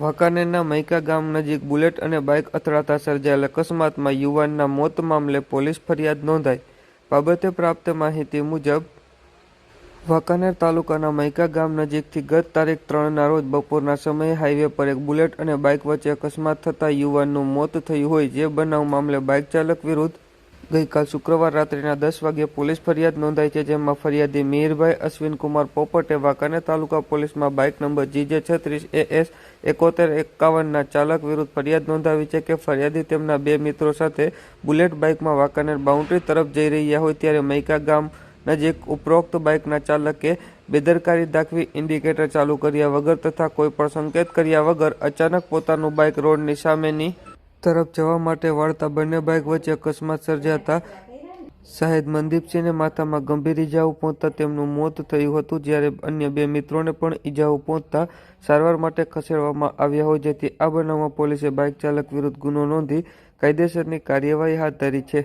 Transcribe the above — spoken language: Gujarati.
વાંકાનેરના મૈકા ગામ નજીક બુલેટ અને બાઇક અથડાતા સર્જાયેલ અકસ્માતમાં યુવાનના મોત મામલે પોલીસ ફરિયાદ નોંધાઈ. બાબતે પ્રાપ્ત માહિતી મુજબ, વાંકાનેર તાલુકાના મૈકા ગામ નજીકથી ગત તારીખ ત્રણના રોજ બપોરના સમયે હાઈવે પર એક બુલેટ અને બાઇક વચ્ચે અકસ્માત થતાં યુવાનનું મોત થયું હોય જે બનાવ મામલે બાઇક ચાલક વિરુદ્ધ ગઈકાલ શુક્રવાર રાત્રિના દસ વાગ્યે પોલીસ ફરિયાદ નોંધાઈ છે, જેમાં ફરિયાદી મિહિરભાઈ અશ્વિનકુમાર પોપટે વાકાને તાલુકા પોલીસમાં બાઇક નંબર જીજે છત્રીસ એ એસ એકોતેર એકાવનના ચાલક વિરુદ્ધ ફરિયાદ નોંધાવી છે કે ફરિયાદી તેમના બે મિત્રો સાથે બુલેટ બાઇકમાં વાંકાનેર બાઉન્ડ્રી તરફ જઈ રહ્યા હોય ત્યારે મૈકા ગામ નજીક ઉપરોક્ત બાઇકના ચાલકે બેદરકારી દાખવી ઇન્ડિકેટર ચાલુ કર્યા વગર તથા કોઈ પણ સંકેત કર્યા વગર અચાનક પોતાનું બાઇક રોડની સામેની તરફ જવા માટે વાળતા બંને બાઇક વચ્ચે અકસ્માત સર્જાતા શાહેદ મનદીપસિંહને માથામાં ગંભીર ઇજાઓ પહોંચતા તેમનું મોત થયું હતું, જ્યારે અન્ય બે મિત્રોને પણ ઇજાઓ પહોંચતા સારવાર માટે ખસેડવામાં આવ્યા હોય, જેથી આ બનાવમાં પોલીસે બાઇક ચાલક વિરુદ્ધ ગુનો નોંધી કાયદેસરની કાર્યવાહી હાથ ધરી છે.